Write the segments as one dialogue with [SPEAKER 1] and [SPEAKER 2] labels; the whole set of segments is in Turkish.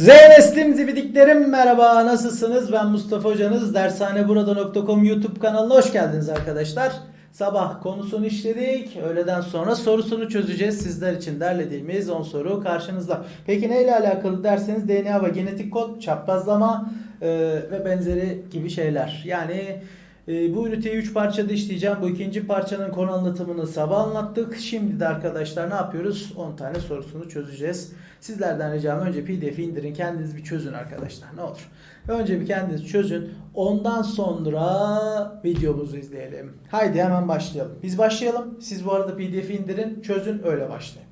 [SPEAKER 1] Zeynep'im zibidiklerim merhaba nasılsınız? Ben Mustafa hocanız dershaneburada.com youtube kanalına hoş geldiniz arkadaşlar. Sabah konusunu işledik öğleden sonra sorusunu çözeceğiz. Sizler için derlediğimiz 10 soru karşınızda. Peki neyle alakalı derseniz DNA ve genetik kod çaprazlama e, ve benzeri gibi şeyler. Yani e, bu üniteyi 3 parçada işleyeceğim. Bu ikinci parçanın konu anlatımını sabah anlattık. Şimdi de arkadaşlar ne yapıyoruz? 10 tane sorusunu çözeceğiz. Sizlerden ricam önce pdf'i indirin. Kendiniz bir çözün arkadaşlar. Ne olur. Önce bir kendiniz çözün. Ondan sonra videomuzu izleyelim. Haydi hemen başlayalım. Biz başlayalım. Siz bu arada pdf'i indirin. Çözün öyle başlayın.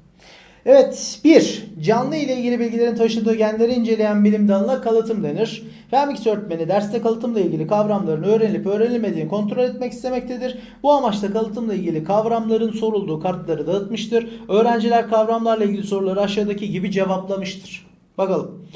[SPEAKER 1] Evet 1. Canlı ile ilgili bilgilerin taşıdığı genleri inceleyen bilim dalına kalıtım denir. Femix öğretmeni derste kalıtımla ilgili kavramların öğrenilip öğrenilmediğini kontrol etmek istemektedir. Bu amaçla kalıtımla ilgili kavramların sorulduğu kartları dağıtmıştır. Öğrenciler kavramlarla ilgili soruları aşağıdaki gibi cevaplamıştır. Bakalım.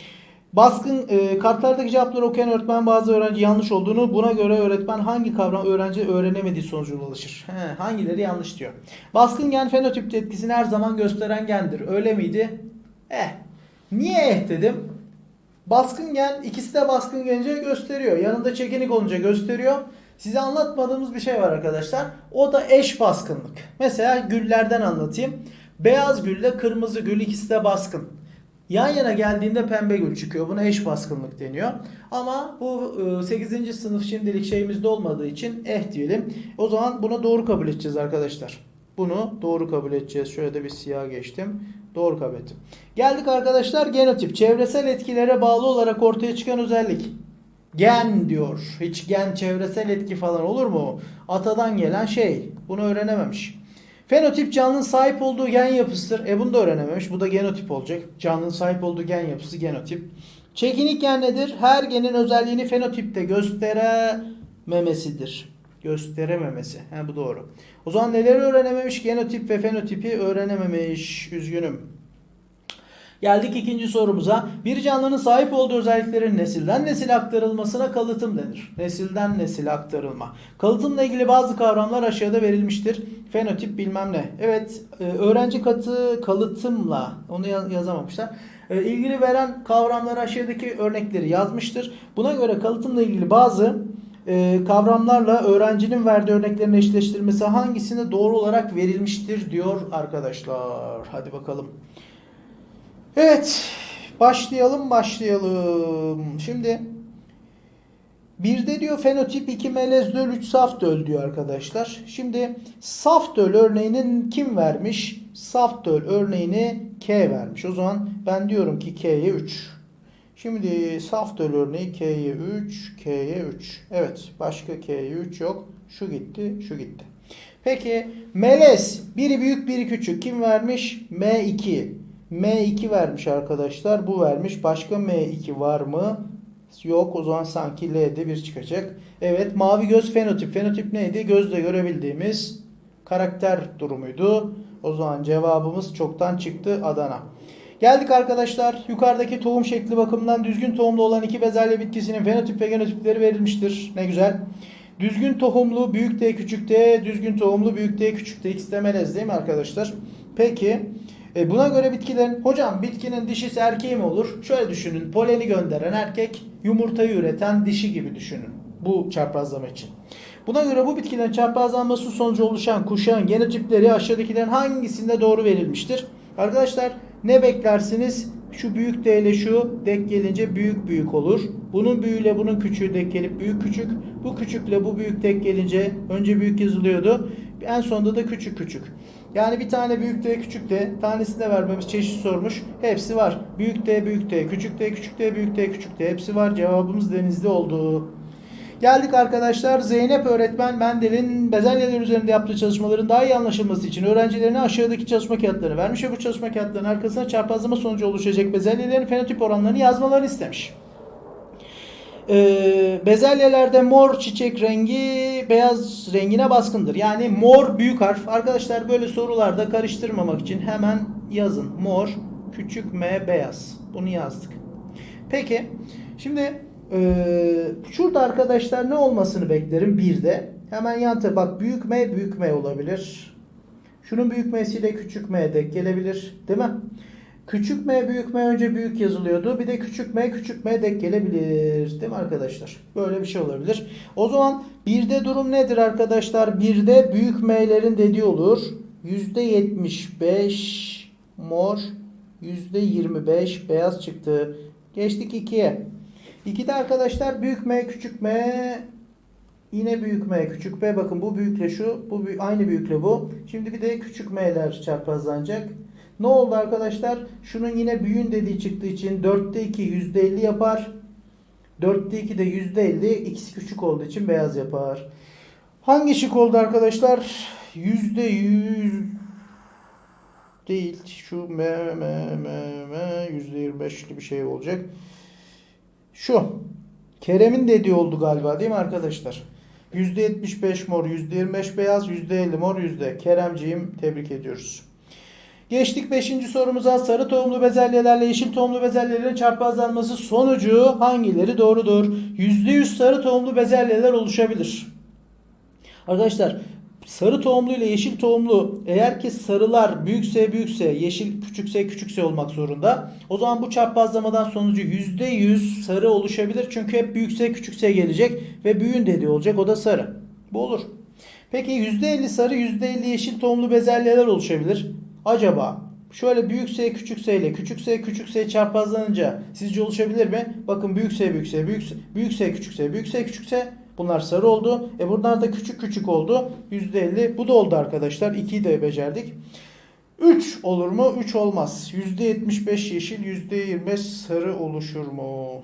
[SPEAKER 1] Baskın e, kartlardaki cevapları okuyan öğretmen bazı öğrenci yanlış olduğunu buna göre öğretmen hangi kavram öğrenci öğrenemediği sonucuna ulaşır. He, hangileri yanlış diyor. Baskın gen fenotip etkisini her zaman gösteren gendir. Öyle miydi? Eh. Niye eh dedim? Baskın gen ikisi de baskın gelince gösteriyor. Yanında çekinik olunca gösteriyor. Size anlatmadığımız bir şey var arkadaşlar. O da eş baskınlık. Mesela güllerden anlatayım. Beyaz gülle kırmızı gül ikisi de baskın. Yan yana geldiğinde pembe gül çıkıyor. Buna eş baskınlık deniyor. Ama bu e, 8. sınıf şimdilik şeyimizde olmadığı için eh diyelim. O zaman buna doğru kabul edeceğiz arkadaşlar. Bunu doğru kabul edeceğiz. Şöyle de bir siyah geçtim. Doğru kabul ettim. Geldik arkadaşlar genotip. Çevresel etkilere bağlı olarak ortaya çıkan özellik. Gen diyor. Hiç gen çevresel etki falan olur mu? Atadan gelen şey. Bunu öğrenememiş. Fenotip canlının sahip olduğu gen yapısıdır. E bunu da öğrenememiş. Bu da genotip olacak. Canlının sahip olduğu gen yapısı genotip. Çekinik gen nedir? Her genin özelliğini fenotipte gösterememesidir. Gösterememesi. He bu doğru. O zaman neleri öğrenememiş? Genotip ve fenotipi öğrenememiş. Üzgünüm. Geldik ikinci sorumuza. Bir canlının sahip olduğu özelliklerin nesilden nesile aktarılmasına kalıtım denir. Nesilden nesile aktarılma. Kalıtımla ilgili bazı kavramlar aşağıda verilmiştir. Fenotip bilmem ne. Evet e, öğrenci katı kalıtımla onu yaz- yazamamışlar. E, ilgili veren kavramları aşağıdaki örnekleri yazmıştır. Buna göre kalıtımla ilgili bazı e, kavramlarla öğrencinin verdiği örneklerin eşleştirilmesi hangisine doğru olarak verilmiştir diyor arkadaşlar. Hadi bakalım. Evet. Başlayalım başlayalım. Şimdi bir de diyor fenotip 2 melez döl 3 saf döl diyor arkadaşlar. Şimdi saf döl örneğinin kim vermiş? Saf döl örneğini K vermiş. O zaman ben diyorum ki K'ye 3. Şimdi saf döl örneği K'ye 3, K'ye 3. Evet başka K'ye 3 yok. Şu gitti, şu gitti. Peki melez biri büyük biri küçük kim vermiş? M2. M2 vermiş arkadaşlar. Bu vermiş. Başka M2 var mı? Yok. O zaman sanki L'de bir çıkacak. Evet. Mavi göz fenotip. Fenotip neydi? Gözle görebildiğimiz karakter durumuydu. O zaman cevabımız çoktan çıktı Adana. Geldik arkadaşlar. Yukarıdaki tohum şekli bakımından düzgün tohumlu olan iki bezelye bitkisinin fenotip ve genotipleri verilmiştir. Ne güzel. Düzgün tohumlu büyük D küçük D, düzgün tohumlu büyük D küçük D ikisi değil mi arkadaşlar? Peki e, buna göre bitkilerin hocam bitkinin dişisi erkeği mi olur? Şöyle düşünün. Poleni gönderen erkek, yumurtayı üreten dişi gibi düşünün. Bu çaprazlama için. Buna göre bu bitkilerin çaprazlanması sonucu oluşan kuşağın genotipleri aşağıdakilerin hangisinde doğru verilmiştir? Arkadaşlar ne beklersiniz? Şu büyük D ile şu denk gelince büyük büyük olur. Bunun büyüğüyle bunun küçüğü denk gelip büyük küçük. Bu küçükle bu büyük denk gelince önce büyük yazılıyordu. En sonunda da küçük küçük. Yani bir tane büyük D küçük D tanesini de vermemiş çeşit sormuş. Hepsi var. Büyük D büyük D küçük D küçük D büyük D küçük D hepsi var. Cevabımız denizde oldu. Geldik arkadaşlar. Zeynep öğretmen Mendel'in bezelyeler üzerinde yaptığı çalışmaların daha iyi anlaşılması için öğrencilerine aşağıdaki çalışma kağıtlarını vermiş ve bu çalışma kağıtlarının arkasına çarpazlama sonucu oluşacak bezelyelerin fenotip oranlarını yazmalarını istemiş. Ee, bezelyelerde mor çiçek rengi beyaz rengine baskındır. Yani mor büyük harf. Arkadaşlar böyle sorularda karıştırmamak için hemen yazın. Mor, küçük m beyaz. Bunu yazdık. Peki. Şimdi ee, şurada arkadaşlar ne olmasını beklerim? Bir de hemen yan bak büyük M büyük M olabilir. Şunun büyük M'siyle küçük M denk gelebilir. Değil mi? Küçük m büyük m önce büyük yazılıyordu. Bir de küçük m küçük m denk gelebilir. Değil mi arkadaşlar? Böyle bir şey olabilir. O zaman birde durum nedir arkadaşlar? Birde büyük m'lerin dediği olur. %75 mor, %25 beyaz çıktı. Geçtik 2'ye. 2'de arkadaşlar büyük m küçük m Yine büyük M, küçük B. Bakın bu büyükle şu, bu aynı büyükle bu. Şimdi bir de küçük M'ler çarpazlanacak. Ne oldu arkadaşlar? Şunun yine büyüğün dediği çıktığı için 4'te 2 %50 yapar. 4'te 2 de %50. X küçük olduğu için beyaz yapar. Hangi şık oldu arkadaşlar? %100 değil. Şu M, M, M, M %25'li bir şey olacak. Şu. Kerem'in dediği oldu galiba değil mi arkadaşlar? %75 mor, %25 beyaz, %50 mor, yüzde. Keremciğim tebrik ediyoruz. Geçtik 5. sorumuza. Sarı tohumlu bezelyelerle yeşil tohumlu bezelyelerin çarpazlanması sonucu hangileri doğrudur? %100 sarı tohumlu bezelyeler oluşabilir. Arkadaşlar sarı tohumlu ile yeşil tohumlu eğer ki sarılar büyükse büyükse yeşil küçükse küçükse olmak zorunda. O zaman bu çarpazlamadan sonucu %100 sarı oluşabilir. Çünkü hep büyükse küçükse gelecek ve büyüğün dediği olacak o da sarı. Bu olur. Peki %50 sarı %50 yeşil tohumlu bezelyeler oluşabilir. Acaba şöyle büyükse küçükse ile küçükse küçükse çarpazlanınca sizce oluşabilir mi? Bakın büyükse büyükse büyükse büyükse küçükse büyükse küçükse Bunlar sarı oldu. E bunlar da küçük küçük oldu. %50. Bu da oldu arkadaşlar. 2'yi de becerdik. 3 olur mu? 3 olmaz. %75 yeşil, %25 sarı oluşur mu?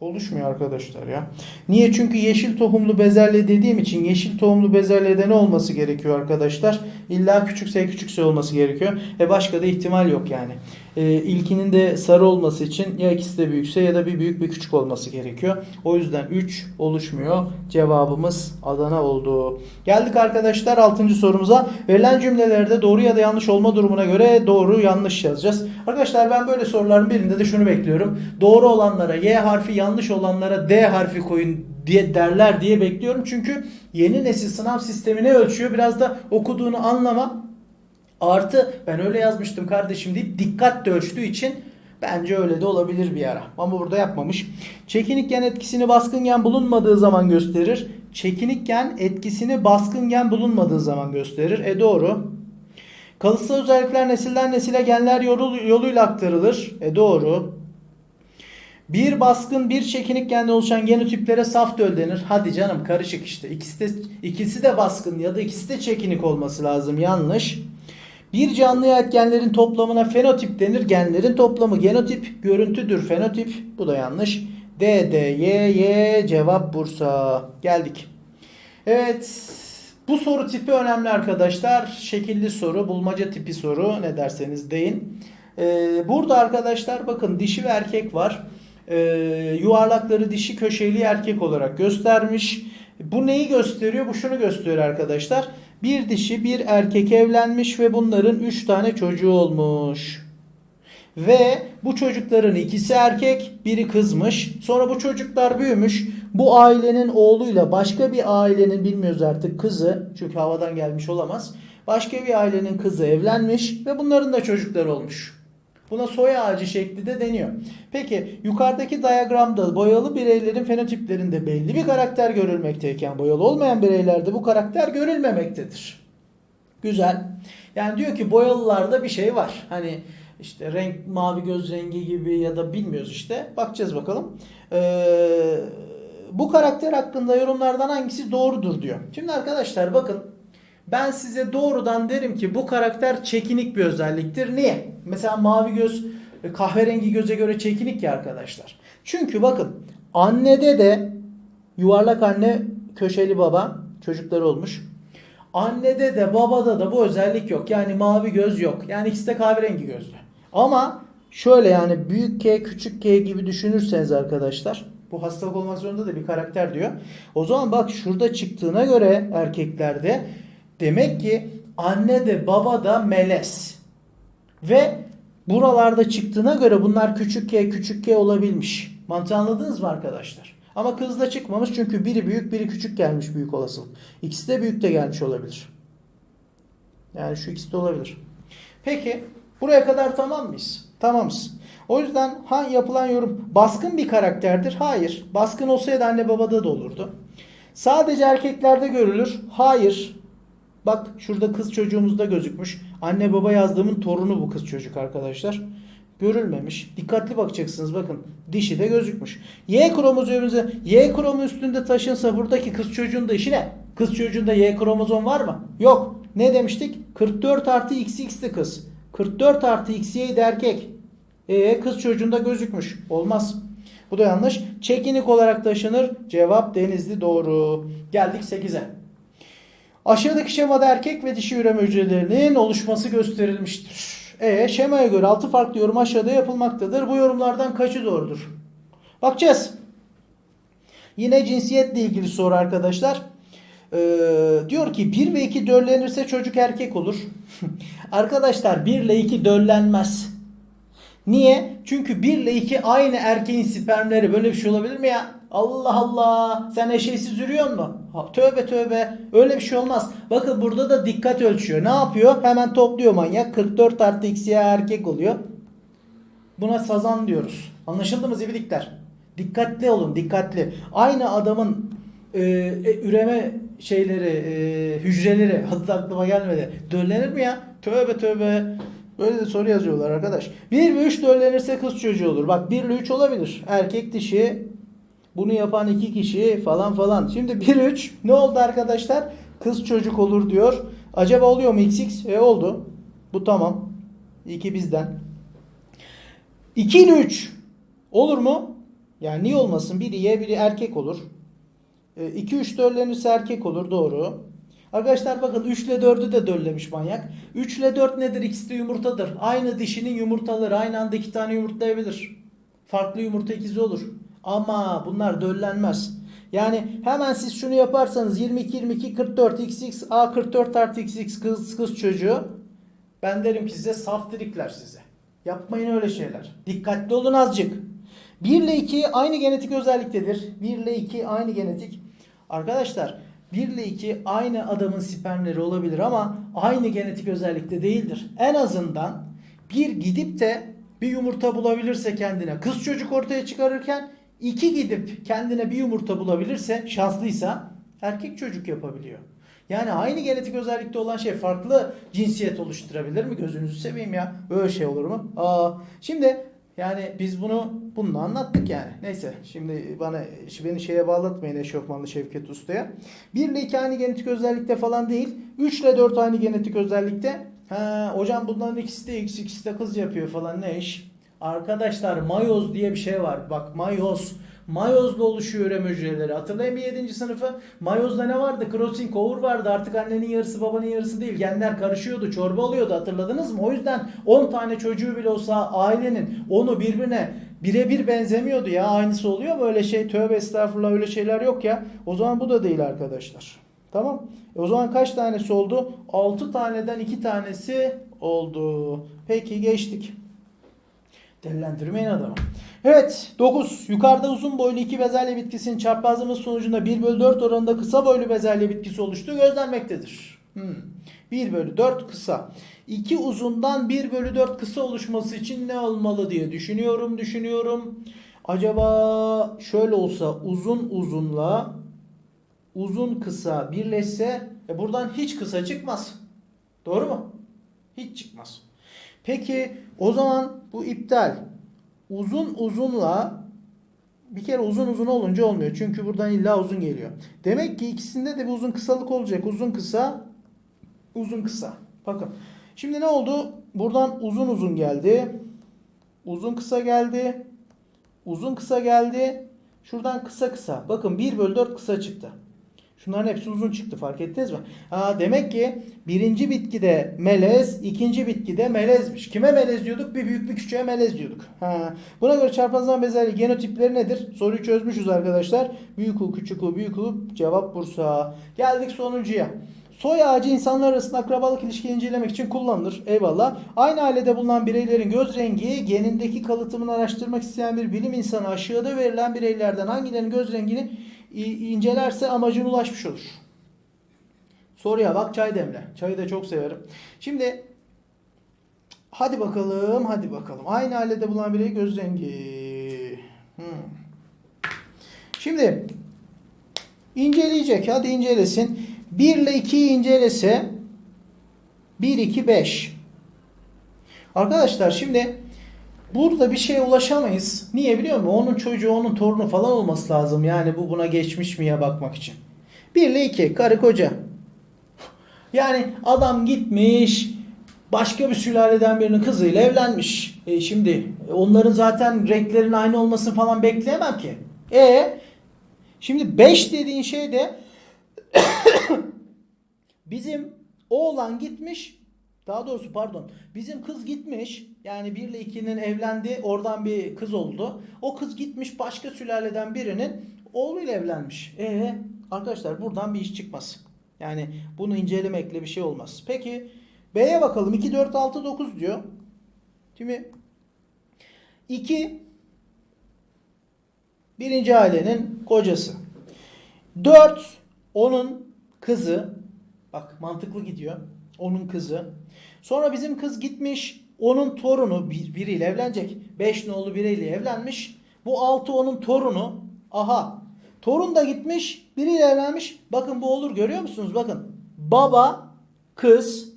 [SPEAKER 1] Oluşmuyor arkadaşlar ya. Niye? Çünkü yeşil tohumlu bezelye dediğim için yeşil tohumlu bezelyede ne olması gerekiyor arkadaşlar? İlla küçükse küçükse olması gerekiyor. E başka da ihtimal yok yani. E, ilkinin de sarı olması için ya ikisi de büyükse ya da bir büyük bir küçük olması gerekiyor. O yüzden 3 oluşmuyor. Cevabımız Adana oldu. Geldik arkadaşlar 6. sorumuza. Verilen cümlelerde doğru ya da yanlış olma durumuna göre doğru yanlış yazacağız. Arkadaşlar ben böyle soruların birinde de şunu bekliyorum. Doğru olanlara Y harfi yanlış olanlara D harfi koyun diye derler diye bekliyorum. Çünkü yeni nesil sınav sistemini ölçüyor. Biraz da okuduğunu anlama Artı ben öyle yazmıştım kardeşim deyip dikkatle ölçtüğü için bence öyle de olabilir bir ara. Ama burada yapmamış. Çekinik etkisini baskın bulunmadığı zaman gösterir. Çekinik etkisini baskın bulunmadığı zaman gösterir. E doğru. Kalıtsal özellikler nesilden nesile genler yoluyla aktarılır. E doğru. Bir baskın bir çekinik genden oluşan genotiplere saf döl denir. Hadi canım karışık işte. İkisi de, ikisi de baskın ya da ikisi de çekinik olması lazım. Yanlış. Bir canlıya ait genlerin toplamına fenotip denir. Genlerin toplamı genotip, görüntüdür fenotip. Bu da yanlış. D, D, Y, Y cevap Bursa. Geldik. Evet. Bu soru tipi önemli arkadaşlar. Şekilli soru, bulmaca tipi soru ne derseniz deyin. Ee, burada arkadaşlar bakın dişi ve erkek var. Ee, yuvarlakları dişi köşeli erkek olarak göstermiş. Bu neyi gösteriyor? Bu şunu gösteriyor arkadaşlar. Bir dişi bir erkek evlenmiş ve bunların 3 tane çocuğu olmuş. Ve bu çocukların ikisi erkek, biri kızmış. Sonra bu çocuklar büyümüş. Bu ailenin oğluyla başka bir ailenin bilmiyoruz artık kızı. Çünkü havadan gelmiş olamaz. Başka bir ailenin kızı evlenmiş ve bunların da çocukları olmuş. Buna soy ağacı şekli de deniyor. Peki yukarıdaki diyagramda boyalı bireylerin fenotiplerinde belli bir karakter görülmekteyken boyalı olmayan bireylerde bu karakter görülmemektedir. Güzel. Yani diyor ki boyalılarda bir şey var. Hani işte renk mavi göz rengi gibi ya da bilmiyoruz işte. Bakacağız bakalım. Ee, bu karakter hakkında yorumlardan hangisi doğrudur diyor. Şimdi arkadaşlar bakın ben size doğrudan derim ki bu karakter çekinik bir özelliktir. Niye? Mesela mavi göz e, kahverengi göze göre çekinik ya arkadaşlar. Çünkü bakın annede de yuvarlak anne köşeli baba çocukları olmuş. Annede de babada da bu özellik yok. Yani mavi göz yok. Yani ikisi de kahverengi gözlü. Ama şöyle yani büyük K küçük K gibi düşünürseniz arkadaşlar bu hastalık olmak zorunda da bir karakter diyor. O zaman bak şurada çıktığına göre erkeklerde Demek ki anne de baba da melez. Ve buralarda çıktığına göre bunlar küçük K küçük K olabilmiş. Mantığı anladınız mı arkadaşlar? Ama kızda çıkmamış çünkü biri büyük biri küçük gelmiş büyük olasılık. İkisi de büyük de gelmiş olabilir. Yani şu ikisi de olabilir. Peki Buraya kadar tamam mıyız? Tamamız. O yüzden ha yapılan yorum baskın bir karakterdir. Hayır. Baskın olsaydı anne babada da olurdu. Sadece erkeklerde görülür. Hayır. Bak şurada kız çocuğumuzda gözükmüş. Anne baba yazdığımın torunu bu kız çocuk arkadaşlar. Görülmemiş. Dikkatli bakacaksınız bakın. Dişi de gözükmüş. Y kromozomumuzu Y kromozomu üstünde taşınsa buradaki kız çocuğun da işi ne? Kız çocuğunda Y kromozom var mı? Yok. Ne demiştik? 44 artı XX'ti kız. 44 artı XY de erkek. E kız çocuğunda gözükmüş. Olmaz. Bu da yanlış. Çekinik olarak taşınır. Cevap Denizli doğru. Geldik 8'e. Aşağıdaki şemada erkek ve dişi üreme hücrelerinin oluşması gösterilmiştir. E şemaya göre 6 farklı yorum aşağıda yapılmaktadır. Bu yorumlardan kaçı doğrudur? Bakacağız. Yine cinsiyetle ilgili soru arkadaşlar. Ee, diyor ki 1 ve 2 döllenirse çocuk erkek olur. arkadaşlar 1 ile 2 döllenmez. Niye? Çünkü 1 ile 2 aynı erkeğin spermleri. Böyle bir şey olabilir mi ya? Allah Allah. Sen eşeğsiz yürüyor mu? Tövbe tövbe. Öyle bir şey olmaz. Bakın burada da dikkat ölçüyor. Ne yapıyor? Hemen topluyor manyak. 44 artı xy erkek oluyor. Buna sazan diyoruz. Anlaşıldı mı zibidikler? Dikkatli olun, dikkatli. Aynı adamın e, e, üreme şeyleri, e, hücreleri, da aklıma gelmedi. Döllenir mi ya? Tövbe tövbe. Böyle de soru yazıyorlar arkadaş. 1 ve 3 döllenirse kız çocuğu olur. Bak 1 ile 3 olabilir. Erkek dişi. Bunu yapan iki kişi falan falan. Şimdi 1 3 ne oldu arkadaşlar? Kız çocuk olur diyor. Acaba oluyor mu XX? E oldu. Bu tamam. 2 bizden. 2 ile 3 olur mu? Yani niye olmasın? Biri Y biri erkek olur. 2 3 döllenirse erkek olur doğru. Arkadaşlar bakın 3 ile 4'ü de döllemiş manyak. 3 ile 4 nedir? İkisi de yumurtadır. Aynı dişinin yumurtaları aynı anda iki tane yumurtlayabilir. Farklı yumurta ikizi olur. Ama bunlar döllenmez. Yani hemen siz şunu yaparsanız 22 22 44 xx a 44 artı xx kız kız çocuğu ben derim ki size saf trikler size. Yapmayın öyle şeyler. Dikkatli olun azıcık. 1 ile 2 aynı genetik özelliktedir. 1 ile 2 aynı genetik. Arkadaşlar 1 ile 2 aynı adamın spermleri olabilir ama aynı genetik özellikte değildir. En azından bir gidip de bir yumurta bulabilirse kendine kız çocuk ortaya çıkarırken iki gidip kendine bir yumurta bulabilirse şanslıysa erkek çocuk yapabiliyor. Yani aynı genetik özellikte olan şey farklı cinsiyet oluşturabilir mi? Gözünüzü seveyim ya. Böyle şey olur mu? Aa, şimdi yani biz bunu bununla anlattık yani. Neyse şimdi bana beni şeye bağlatmayın eşofmanlı Şevket Usta'ya. 1 ile 2 aynı genetik özellikte falan değil. 3 ile 4 aynı genetik özellikte. Ha, hocam bunların ikisi de X, ikisi de kız yapıyor falan ne iş? Arkadaşlar mayoz diye bir şey var. Bak mayoz. Mayozla oluşuyor üreme hücreleri. Hatırlayın bir 7. sınıfı. Mayozda ne vardı? Krosin, kovur vardı. Artık annenin yarısı babanın yarısı değil. Genler karışıyordu. Çorba oluyordu. Hatırladınız mı? O yüzden 10 tane çocuğu bile olsa ailenin onu birbirine birebir benzemiyordu ya. Aynısı oluyor mu? Öyle şey tövbe estağfurullah öyle şeyler yok ya. O zaman bu da değil arkadaşlar. Tamam. E o zaman kaç tanesi oldu? 6 taneden 2 tanesi oldu. Peki geçtik. Delilendirmeyin adamı. Evet 9. Yukarıda uzun boylu iki bezelye bitkisinin çarpazlaması sonucunda 1 bölü 4 oranında kısa boylu bezelye bitkisi oluştuğu gözlenmektedir. Hmm. 1 bölü 4 kısa. 2 uzundan 1 bölü 4 kısa oluşması için ne olmalı diye düşünüyorum düşünüyorum. Acaba şöyle olsa uzun uzunla uzun kısa birleşse e buradan hiç kısa çıkmaz. Doğru mu? Hiç çıkmaz. Peki o zaman bu iptal. Uzun uzunla bir kere uzun uzun olunca olmuyor. Çünkü buradan illa uzun geliyor. Demek ki ikisinde de bir uzun kısalık olacak. Uzun kısa, uzun kısa. Bakın. Şimdi ne oldu? Buradan uzun uzun geldi. Uzun kısa geldi. Uzun kısa geldi. Şuradan kısa kısa. Bakın 1 bölü 4 kısa çıktı. Şunların hepsi uzun çıktı fark ettiniz mi? Ha, demek ki birinci bitkide melez, ikinci bitkide melezmiş. Kime melez diyorduk? Bir büyük bir küçüğe melez diyorduk. Ha. Buna göre çarpazlama bezelye genotipleri nedir? Soruyu çözmüşüz arkadaşlar. Büyük U, küçük U, büyük U. Cevap Bursa. Geldik sonuncuya. Soy ağacı insanlar arasında akrabalık ilişkiyi incelemek için kullanılır. Eyvallah. Aynı ailede bulunan bireylerin göz rengi genindeki kalıtımını araştırmak isteyen bir bilim insanı aşağıda verilen bireylerden hangilerinin göz rengini incelerse amacına ulaşmış olur. Soruya bak çay demle. Çayı da çok severim. Şimdi Hadi bakalım, hadi bakalım. Aynı ailede bulunan birey göz rengi. Hmm. Şimdi inceleyecek. Hadi incelesin. 1 ile 2'yi incelese 1, 2, 5. Arkadaşlar şimdi burada bir şeye ulaşamayız. Niye biliyor musun? Onun çocuğu, onun torunu falan olması lazım. Yani bu buna geçmiş miye bakmak için. 1 ile 2 karı koca. Yani adam gitmiş başka bir sülaleden birinin kızıyla evlenmiş. E şimdi onların zaten renklerin aynı olmasını falan bekleyemem ki. E şimdi 5 dediğin şey de bizim oğlan gitmiş daha doğrusu pardon bizim kız gitmiş yani 1 ile 2'nin evlendi oradan bir kız oldu. O kız gitmiş başka sülaleden birinin oğluyla evlenmiş. E arkadaşlar buradan bir iş çıkmaz. Yani bunu incelemekle bir şey olmaz. Peki B'ye bakalım. 2, 4, 6, 9 diyor. Şimdi 2 birinci ailenin kocası. 4 onun kızı. Bak mantıklı gidiyor. Onun kızı. Sonra bizim kız gitmiş. Onun torunu bir- biriyle evlenecek. 5 nolu biriyle evlenmiş. Bu 6 onun torunu. Aha. Torun da gitmiş. Biriyle evlenmiş. Bakın bu olur görüyor musunuz? Bakın. Baba, kız,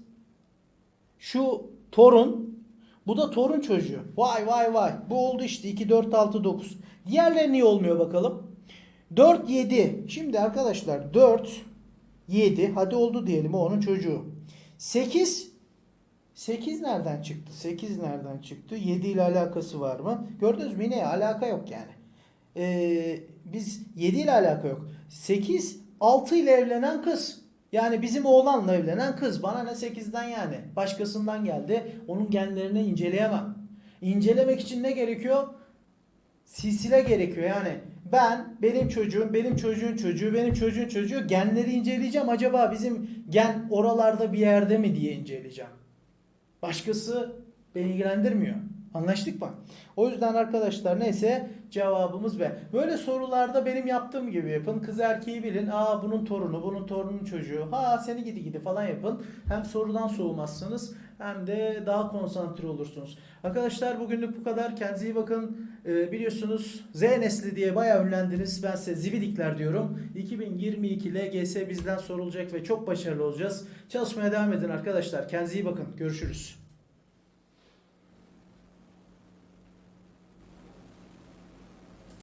[SPEAKER 1] şu torun, bu da torun çocuğu. Vay vay vay. Bu oldu işte 2, 4, 6, 9. Diğerleri niye olmuyor bakalım? 4, 7. Şimdi arkadaşlar 4, 7. Hadi oldu diyelim o onun çocuğu. 8, 8 nereden çıktı? 8 nereden çıktı? 7 ile alakası var mı? Gördünüz mü yine alaka yok yani. Ee, biz 7 ile alaka yok. 8, 6 ile evlenen kız. Yani bizim oğlanla evlenen kız. Bana ne 8'den yani. Başkasından geldi. Onun genlerini inceleyemem. İncelemek için ne gerekiyor? silsile gerekiyor yani. Ben, benim çocuğum, benim çocuğun çocuğu, benim çocuğun çocuğu genleri inceleyeceğim. Acaba bizim gen oralarda bir yerde mi diye inceleyeceğim. Başkası beni ilgilendirmiyor. Anlaştık mı? O yüzden arkadaşlar neyse cevabımız B. Böyle sorularda benim yaptığım gibi yapın. Kız erkeği bilin. Aa bunun torunu, bunun torunun çocuğu. Ha seni gidi gidi falan yapın. Hem sorudan soğumazsınız hem de daha konsantre olursunuz. Arkadaşlar bugünlük bu kadar. Kendinize iyi bakın. Ee, biliyorsunuz Z nesli diye bayağı ünlendiniz. Ben size zibidikler diyorum. 2022 LGS bizden sorulacak ve çok başarılı olacağız. Çalışmaya devam edin arkadaşlar. Kendinize iyi bakın. Görüşürüz.